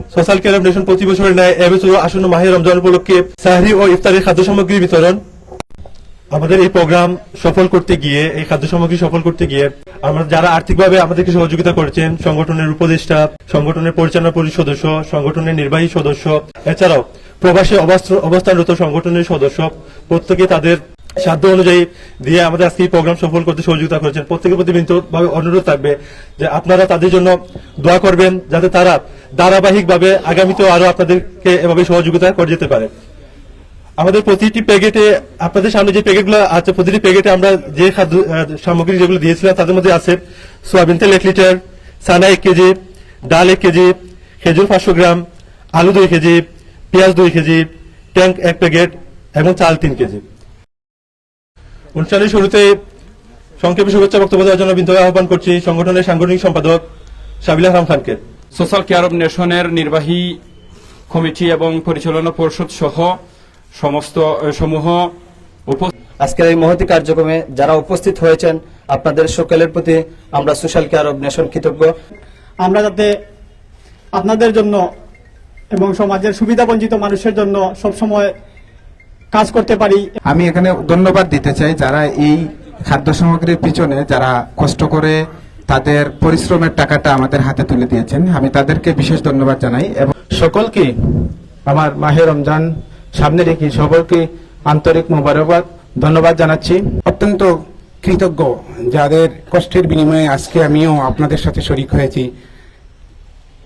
Social care foundation প্রতি বছরের ন্যায় এবছর আসন্ন মাহে রমজান উপলক্ষে সাহরি ও ইফতারের খাদ্য সামগ্রী বিতরণ। আমাদের এই প্রোগ্রাম সফল করতে গিয়ে, এই খাদ্য সামগ্রী সফল করতে গিয়ে আমরা যারা আর্থিকভাবে আমাদেরকে সহযোগিতা করেছেন, সংগঠনের উপদেষ্টা, সংগঠনের পরিচালনা পরিষদ সদস্য, সংগঠনের নির্বাহী সদস্য, এছাড়াও প্রবাসী অবস্থান- অবস্থানরত সংগঠনের সদস্য, প্রত্যেকে তাদের সাধ্য অনুযায়ী দিয়ে আমাদের আজকে এই প্রোগ্রাম সফল করতে সহযোগিতা করেছেন। প্রত্যেকের প্রতি বিনীতভাবে অনুরোধ থাকবে যে আপনারা তাদের জন্য দোয়া করবেন যাতে তারা ধারাবাহিকভাবে আগামীতেও আরও আপনাদেরকে এভাবে সহযোগিতা করে যেতে পারে। আমাদের প্রতিটি প্যাকেটে, আপনাদের সামনে যে প্যাকেটগুলো আছে, প্রতিটি প্যাকেটে আমরা যে খাদ্য সামগ্রী যেগুলো দিয়েছিলাম, তাদের মধ্যে আছে সোয়াবিন তেল এক লিটার সানা এক কেজি, ডাল এক কেজি, খেজুর পাঁচশো গ্রাম, আলু দুই কেজি, পেঁয়াজ দুই কেজি ট্যাঙ্ক এক প্যাকেট এবং চাল তিন কেজি। অনুষ্ঠানের শুরুতে সংক্ষেপে শুভেচ্ছা বক্তব্য দেওয়ার জন্য বিন্দু আহ্বান করছি সংগঠনের সাংগঠনিক সম্পাদক সাবিলা হারাম খানকে। সোশ্যাল কেয়ার অব নেশনের নির্বাহী কমিটি এবং পরিচালনা পরিষদ সহ সমস্ত সমূহ উপ- আজকের এই মহতি কার্যক্রমে যারা উপস্থিত হয়েছেন আপনাদের সকলের প্রতি আমরা সোশ্যাল কেয়ার অব নেশন কৃতজ্ঞ। আমরা যাতে আপনাদের জন্য এবং সমাজের সুবিধা বঞ্চিত মানুষের জন্য সবসময় কাজ করতে পারি। আমি এখানে ধন্যবাদ দিতে চাই যারা এই খাদ্য সামগ্রীর পিছনে যারা কষ্ট করে তাদের পরিশ্রমের টাকাটা আমাদের হাতে তুলে দিয়েছেন। আমি তাদেরকে বিশেষ ধন্যবাদ জানাই এবং সকলকে আমার মাহে রমজান সামনে রেখে সকলকে আন্তরিক মোবারকবাদ ধন্যবাদ জানাচ্ছি। অত্যন্ত কৃতজ্ঞ যাদের কষ্টের বিনিময়ে আজকে আমিও আপনাদের সাথে শরিক হয়েছি।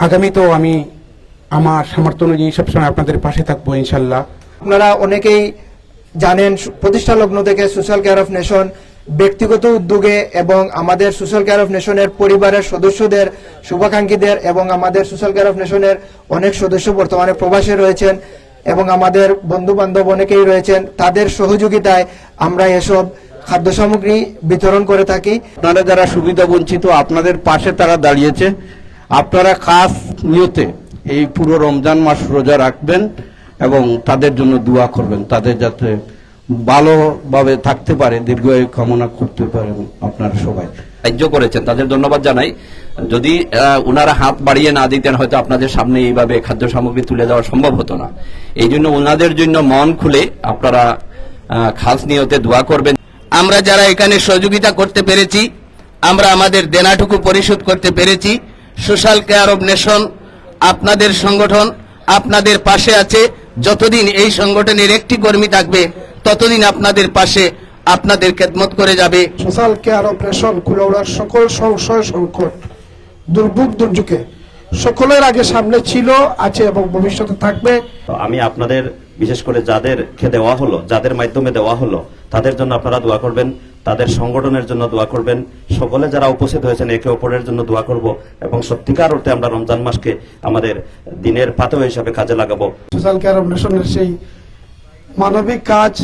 আগামীতেও আমি আমার সামর্থ্য অনুযায়ী সবসময় আপনাদের পাশে থাকব ইনশাল্লাহ। আপনারা অনেকেই জানেন প্রতিষ্ঠা লগ্ন থেকে সোশ্যাল কেয়ার অফ নেশন ব্যক্তিগত উদ্যোগে এবং আমাদের সোশ্যাল কেয়ার অফ নেশনের পরিবারের সদস্যদের শুভাকাঙ্ক্ষীদের এবং আমাদের সোশ্যাল কেয়ার অফ নেশনের অনেক সদস্য বর্তমানে প্রবাসে রয়েছেন এবং আমাদের বন্ধু বান্ধব অনেকেই রয়েছেন, তাদের সহযোগিতায় আমরা এসব খাদ্য সামগ্রী বিতরণ করে থাকি। আপনারা যারা সুবিধা বঞ্চিত, আপনাদের পাশে তারা দাঁড়িয়েছে। আপনারা খাস নিয়তে এই পুরো রমজান মাস রোজা রাখবেন। এবং তাদের জন্য দোয়া করবেন। তাদের যাতে ভালোভাবে থাকতে পারে, দীর্ঘায়ু কামনা করতে পারেন আপনারা সবাই। সাহায্য করেছেন, তাদের ধন্যবাদ জানাই। যদি উনারা হাত বাড়িয়ে না দিতেন, হয়তো আপনাদের সামনে এইভাবে খাদ্য সামগ্রী তুলে দেওয়া সম্ভব হতো না। এই জন্য উনাদের জন্য মন খুলে আপনারা খাস নিয়তে দোয়া করবেন। আমরা যারা এখানে সহযোগিতা করতে পেরেছি, আমরা আমাদের দেনাটুকু পরিশোধ করতে পেরেছি। সোশ্যাল কেয়ার অব নেশন আপনাদের সংগঠন আপনাদের পাশে আছে। যতদিন এই সংগঠনের একটি কর্মী থাকবে ততদিন আপনাদের পাশে আপনাদের খেদমত করে যাবে। সোশ্যাল কেয়ার অপারেশন কুলাউড়ার সকল সংশয় সংকট দুর্ভোগ দুর্যোগে সকলের আগে সামনে ছিল আছে এবং ভবিষ্যতে থাকবে। তো আমি আপনাদের বিশেষ করে যাদেরকে দেওয়া হলো যাদের মাধ্যমে দেওয়া হলো তাদের জন্য আপনারা দোয়া করবেন। তাদের সংগঠনের জন্য দোয়া করবেন। সকলে যারা উপস্থিত হয়েছেন একে অপরের জন্য দোয়া করব এবং সত্যিকার অর্থে আমরা রমজান মাসকে আমাদের দিনের পাথর হিসাবে কাজে লাগাবো। সোশ্যাল কেয়ার সেই মানবিক কাজ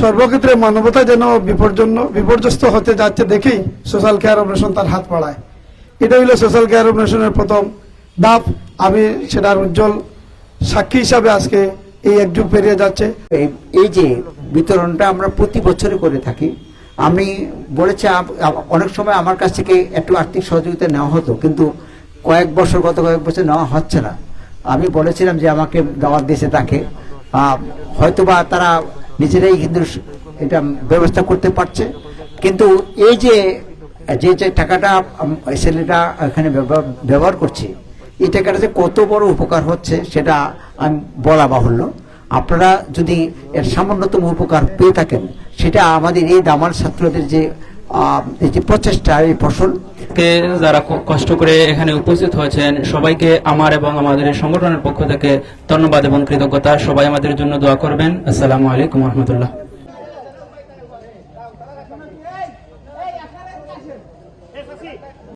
সর্বক্ষেত্রে মানবতা যেন বিপর্যন্ন বিপর্যস্ত হতে যাচ্ছে দেখেই সোশ্যাল কেয়ার অপারেশন তার হাত বাড়ায়। এটা হইল সোশ্যাল কেয়ার অপারেশনের প্রথম ধাপ। আমি সেটার উজ্জ্বল সাক্ষী হিসাবে আজকে এই একযুগ পেরিয়ে যাচ্ছে। এই এই যে বিতরণটা আমরা প্রতি বছরে করে থাকি আমি বলেছি অনেক সময় আমার কাছ থেকে একটু আর্থিক সহযোগিতা নেওয়া হতো, কিন্তু কয়েক বছর, গত কয়েক বছর নেওয়া হচ্ছে না। আমি বলেছিলাম যে আমাকে দাওয়াত দিয়েছে তাকে হয়তোবা তারা নিজেরাই কিন্তু এটা ব্যবস্থা করতে পারছে। কিন্তু এই যে যে যে টাকাটা ছেলেটা এখানে ব্যবহার করছে, এই টাকাটা যে কত বড় উপকার হচ্ছে সেটা আমি, বলা বাহুল্য। আপনারা যদি এর সামান্যতম উপকার পেয়ে থাকেন সেটা আমাদের এই দামাল ছাত্রদের যে যে প্রচেষ্টা, এই ফসল যারা খুব কষ্ট করে এখানে উপস্থিত হয়েছেন, সবাইকে আমার এবং আমাদের সংগঠনের পক্ষ থেকে ধন্যবাদ এবং কৃতজ্ঞতা। সবাই আমাদের জন্য দোয়া করবেন। আসসালামু আলাইকুম রহমতুল্লাহ।